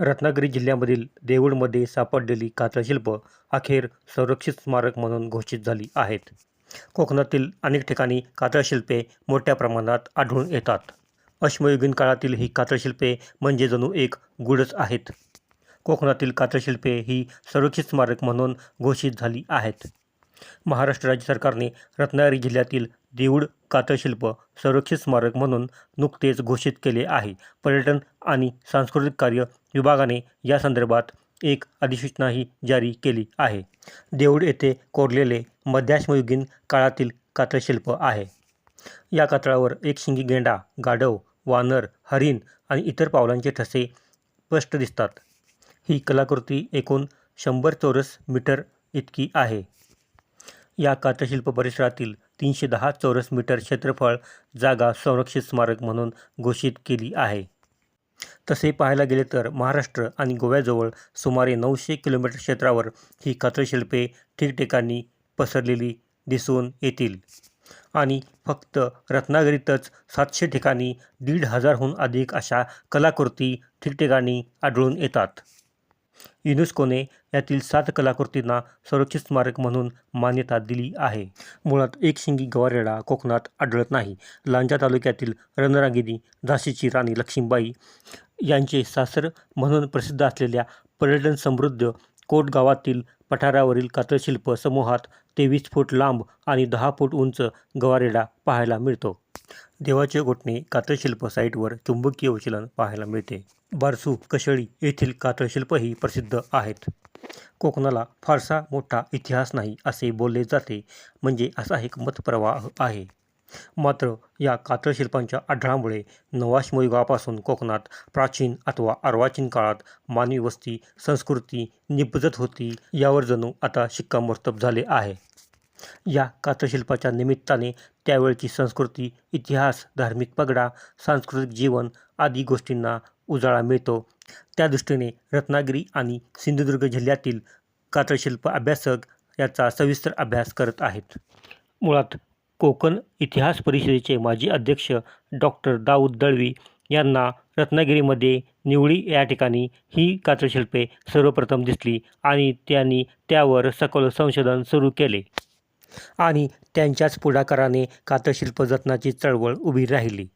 रत्नागिरी जिल्ह्यामधील देऊळमध्ये सापडलेली कातळशिल्प अखेर संरक्षित स्मारक म्हणून घोषित झाली आहेत. कोकणातील अनेक ठिकाणी कातळशिल्पे मोठ्या प्रमाणात आढळून येतात. अश्मयुगीन काळातील ही कातळशिल्पे म्हणजे जणू एक गुडच आहेत. कोकणातील कातळशिल्पे ही संरक्षित स्मारक म्हणून घोषित झाली आहेत. महाराष्ट्र राज्य सरकारने रत्नागिरी जिल्ह्यातील देऊळ कातळशिल्प संरक्षित स्मारक म्हणून नुकतेच घोषित केले आहे. पर्यटन आणि सांस्कृतिक कार्य विभागाने या संदर्भात एक अधिसूचनाही जारी केली आहे. देऊळ येथे कोरलेले मध्याश्मयुगीन काळातील कातळशिल्प आहे. या कातळावर एक शिंगी गेंडा गाढव वानर हरिण आणि इतर पावलांचे ठसे स्पष्ट दिसतात. ही कलाकृती एकूण शंभर चौरस मीटर इतकी आहे. या कातळशिल्प परिसरातील तीनशे दहा चौरस मीटर क्षेत्रफळ जागा संरक्षित स्मारक म्हणून घोषित केली आहे. तसे पाहायला गेले तर महाराष्ट्र आणि गोव्याजवळ सुमारे नऊशे किलोमीटर क्षेत्रावर ही कातळशिल्पे ठिकठिकाणी पसरलेली दिसून येतील. आणि फक्त रत्नागिरीतच सातशे ठिकाणी दीड हजारहून अधिक अशा कलाकृती ठिकठिकाणी आढळून येतात. युनेस्कोने यातील सात कलाकृतींना संरक्षित स्मारक म्हणून मान्यता दिली आहे. मुळात एक शिंगी गवारेडा कोकणात आढळत नाही. लांजा तालुक्यातील रणरागिनी झाशीची राणी लक्ष्मीबाई यांचे सासर म्हणून प्रसिद्ध असलेल्या पर्यटन समृद्ध कोट गावातील पठारावरील कातळशिल्प समूहात तेवीस फूट लांब आणि दहा फूट उंच गवारेडा पाहायला मिळतो. देवाचे गोठणे कातळशिल्प साईटवर चुंबकीय विचलन पाहायला मिळते. बारसू कशेळी येथील कातळशिल्पही प्रसिद्ध आहेत. कोकणाला फारसा मोठा इतिहास नाही असे बोलले जाते म्हणजे असा एक मतप्रवाह आहे. मात्र या कातळशिल्पांच्या आढळामुळे नवाश्मयुगापासून कोकणात प्राचीन अथवा अर्वाचीन काळात मानवी वस्ती संस्कृती निपजत होती यावर जणू आता शिक्कामोर्तब झाले आहे. या कातळशिल्पाच्या निमित्ताने त्यावेळची संस्कृती इतिहास धार्मिक पगडा सांस्कृतिक जीवन आदी गोष्टींना उजाळा मिळतो. त्या दृष्टीने रत्नागिरी आणि सिंधुदुर्ग जिल्ह्यातील कातळशिल्प अभ्यासक याचा सविस्तर अभ्यास करत आहेत. मुळात कोकण इतिहास परिषदेचे माजी अध्यक्ष डॉक्टर दाऊद दळवी यांना रत्नागिरीमध्ये निवळी या ठिकाणी ही कातळशिल्पे सर्वप्रथम दिसली आणि त्यांनी त्यावर सखोल संशोधन सुरू केले. आणि त्यांच्याच पुढाकाराने कातळशिल्प जतनाची चळवळ उभी राहिली.